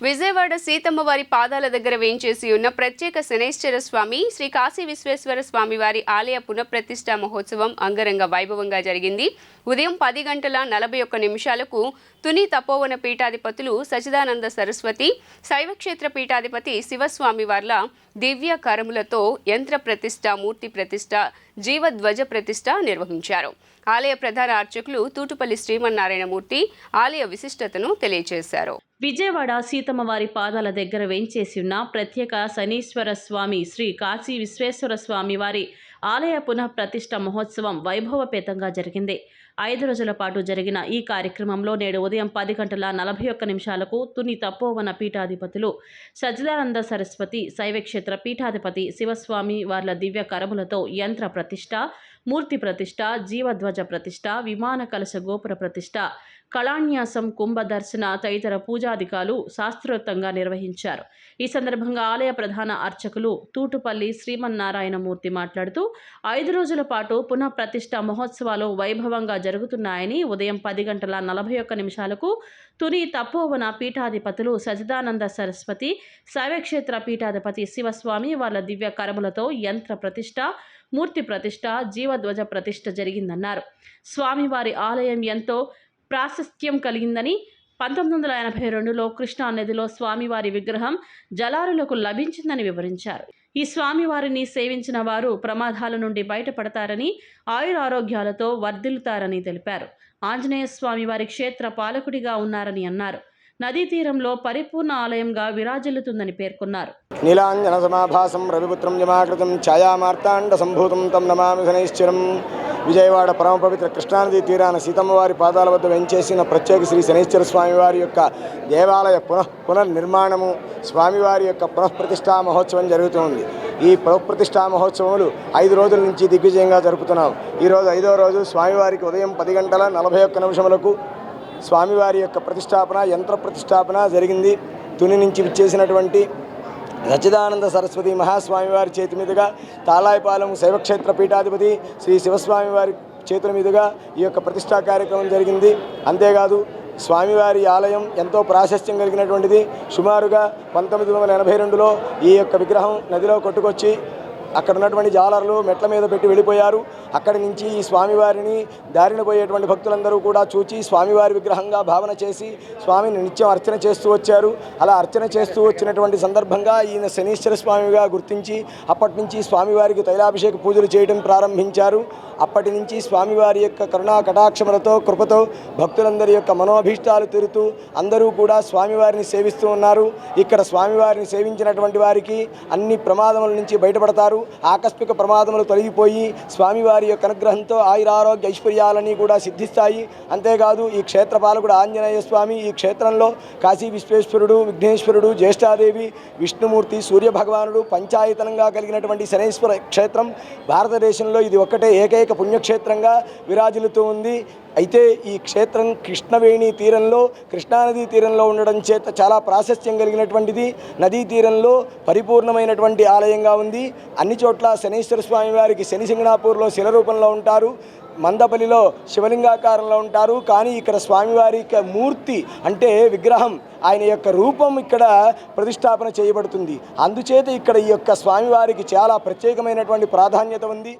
విజయవాడ సీతమ్మ వారి పాదాల దగ్గర వేయించేసి ఉన్న ప్రత్యేక శనేశ్వర స్వామి శ్రీ కాశీ విశ్వేశ్వర స్వామి వారి ఆలయ పునఃప్రతిష్ఠా మహోత్సవం అంగరంగ వైభవంగా జరిగింది. ఉదయం పది గంటల నలభై ఒక్క నిమిషాలకు తుని తపోవన పీఠాధిపతులు సచిదానంద సరస్వతి శైవక్షేత్ర పీఠాధిపతి శివస్వామి వార్ల దివ్య కరములతో యంత్ర ప్రతిష్ఠ మూర్తి ప్రతిష్ట జీవధ్వజ ప్రతిష్ట నిర్వహించారు. ఆలయ ప్రధాన అర్చకులు తూటుపల్లి శ్రీమన్నారాయణమూర్తి ఆలయ విశిష్టతను తెలియజేశారు విజయవాడ సీతమ్మ వారి పాదాల దగ్గర వేంచేసి ఉన్న ప్రత్యేక శనీశ్వర స్వామి శ్రీ కాశీ విశ్వేశ్వర స్వామి వారి ఆలయ పునః ప్రతిష్ఠ మహోత్సవం వైభవపేతంగా జరిగింది. ఐదు రోజుల పాటు జరిగిన ఈ కార్యక్రమంలో నేడు ఉదయం పది గంటల నలభై ఒక్క నిమిషాలకు తుని తపోవన పీఠాధిపతులు సజ్జదానంద సరస్వతి శైవక్షేత్ర పీఠాధిపతి శివస్వామి వార్ల దివ్య కరములతో యంత్ర ప్రతిష్ఠ మూర్తి ప్రతిష్ట జీవధ్వజ ప్రతిష్ఠ విమాన కలశ గోపుర ప్రతిష్ఠ కళాన్యాసం కుంభదర్శన తదితర పూజాధికాలు శాస్త్రోక్తంగా నిర్వహించారు. ఈ సందర్భంగా ఆలయ ప్రధాన అర్చకులు తూటుపల్లి శ్రీమన్నారాయణమూర్తి మాట్లాడుతూ ఐదు రోజుల పాటు పునః ప్రతిష్ఠ మహోత్సవాలు వైభవంగా జరుగుతున్నాయని ఉదయం పది గంటల నలభై ఒక్క నిమిషాలకు తుని తపోవన పీఠాధిపతులు సచిదానంద సరస్వతి శైవక్షేత్ర పీఠాధిపతి శివస్వామి వాళ్ళ దివ్య కరములతో యంత్ర ప్రతిష్ఠ మూర్తి ప్రతిష్ఠ జీవధ్వజ ప్రతిష్ఠ జరిగిందన్నారు. స్వామివారి ఆలయం ఎంతో ప్రాశస్త్యం కలిగిందని పంతొమ్మిది వందల ఎనభై రెండులో కృష్ణా నదిలో స్వామివారి విగ్రహం జలారులకు లభించిందని వివరించారు. ఈ స్వామివారిని సేవించిన వారు ప్రమాదాల నుండి బయటపడతారని ఆయురారోగ్యాలతో వర్ధిల్లుతారని తెలిపారు. ఆంజనేయ స్వామి వారి క్షేత్ర పాలకుడిగా ఉన్నారని అన్నారు. నదీ తీరంలో పరిపూర్ణ ఆలయంగా విరాజిల్లుతుందని పేర్కొన్నారు. నీలాంజన సమాభాసం రవిపుత్రం జమాకృతం ఛాయామార్తాండ సంభూతం తం నమామి శనైశ్వరం విజయవాడ పరమ పవిత్ర కృష్ణానది తీరాన సీతమ్మవారి పాదాల వద్ద వెంచేసిన ప్రత్యేక శ్రీ శనీశ్వర స్వామివారి యొక్క దేవాలయ పునః పునర్నిర్మాణము స్వామివారి యొక్క పునఃప్రతిష్టా మహోత్సవం జరుగుతుంది. ఈ పునఃప్రతిష్టా మహోత్సవములు ఐదు రోజుల నుంచి దిగ్విజయంగా జరుపుతున్నాం. ఈరోజు ఐదో రోజు స్వామివారికి ఉదయం పది గంటల నలభై ఒక్క నిమిషములకు స్వామివారి యొక్క ప్రతిష్టాపన యంత్ర ప్రతిష్టాపన జరిగింది. తుని నుంచి విచ్చేసినటువంటి సచ్చిదానంద సరస్వతి మహాస్వామి వారి చేతి మీదుగా తాలాయపాలెం శైవక్షేత్ర పీఠాధిపతి శ్రీ శివస్వామి వారి చేతుల మీదుగా ఈ యొక్క ప్రతిష్టా కార్యక్రమం జరిగింది. అంతేకాదు స్వామివారి ఆలయం ఎంతో ప్రాశస్త్యం కలిగినటువంటిది. సుమారుగా పంతొమ్మిది వందల ఎనభై రెండులో ఈ యొక్క విగ్రహం నదిలో కొట్టుకొచ్చి అక్కడ ఉన్నటువంటి జాలర్లు మెట్ల మీద పెట్టి వెళ్ళిపోయారు. అక్కడి నుంచి ఈ స్వామివారిని దారిన పోయేటువంటి భక్తులందరూ కూడా చూచి స్వామివారి విగ్రహంగా భావన చేసి స్వామిని నిత్యం అర్చన చేస్తూ వచ్చారు. అలా అర్చన చేస్తూ వచ్చినటువంటి సందర్భంగా ఈయన శనీశ్వర స్వామిగా గుర్తించి అప్పటి నుంచి స్వామివారికి తైలాభిషేక పూజలు చేయడం ప్రారంభించారు. అప్పటి నుంచి స్వామివారి యొక్క కరుణా కటాక్షములతో కృపతో భక్తులందరి యొక్క మనోభీష్టాలు తీరుతూ అందరూ కూడా స్వామివారిని సేవిస్తూ ఉన్నారు. ఇక్కడ స్వామివారిని సేవించినటువంటి వారికి అన్ని ప్రమాదముల నుంచి బయటపడతారు. ఆకస్మిక ప్రమాదములు తొలగిపోయి స్వామివారి యొక్క అనుగ్రహంతో ఆయురారోగ్య ఐశ్వర్యాలని కూడా సిద్ధిస్తాయి. అంతేకాదు ఈ క్షేత్ర పాలకుడు ఆంజనేయ స్వామి ఈ క్షేత్రంలో కాశీ విశ్వేశ్వరుడు విఘ్నేశ్వరుడు జ్యేష్ఠాదేవి విష్ణుమూర్తి సూర్యభగవానుడు పంచాయతనంగా కలిగినటువంటి శనేశ్వర క్షేత్రం భారతదేశంలో ఇది ఒక్కటే ఏకైక పుణ్యక్షేత్రంగా విరాజిల్లుతూ ఉంది. అయితే ఈ క్షేత్రం కృష్ణవేణి తీరంలో కృష్ణానదీ తీరంలో ఉండడం చేత చాలా ప్రాశస్త్యం కలిగినటువంటిది. నదీ తీరంలో పరిపూర్ణమైనటువంటి ఆలయంగా ఉంది. అన్ని చోట్ల శనీశ్వర స్వామి వారికి శని సింగనాపూర్లో శిల రూపంలో ఉంటారు. మందపల్లిలో శివలింగాకారంలో ఉంటారు. కానీ ఇక్కడ స్వామివారి యొక్క మూర్తి అంటే విగ్రహం ఆయన యొక్క రూపం ఇక్కడ ప్రతిష్టాపన చేయబడుతుంది. అందుచేత ఇక్కడ ఈ యొక్క స్వామివారికి చాలా ప్రత్యేకమైనటువంటి ప్రాధాన్యత ఉంది.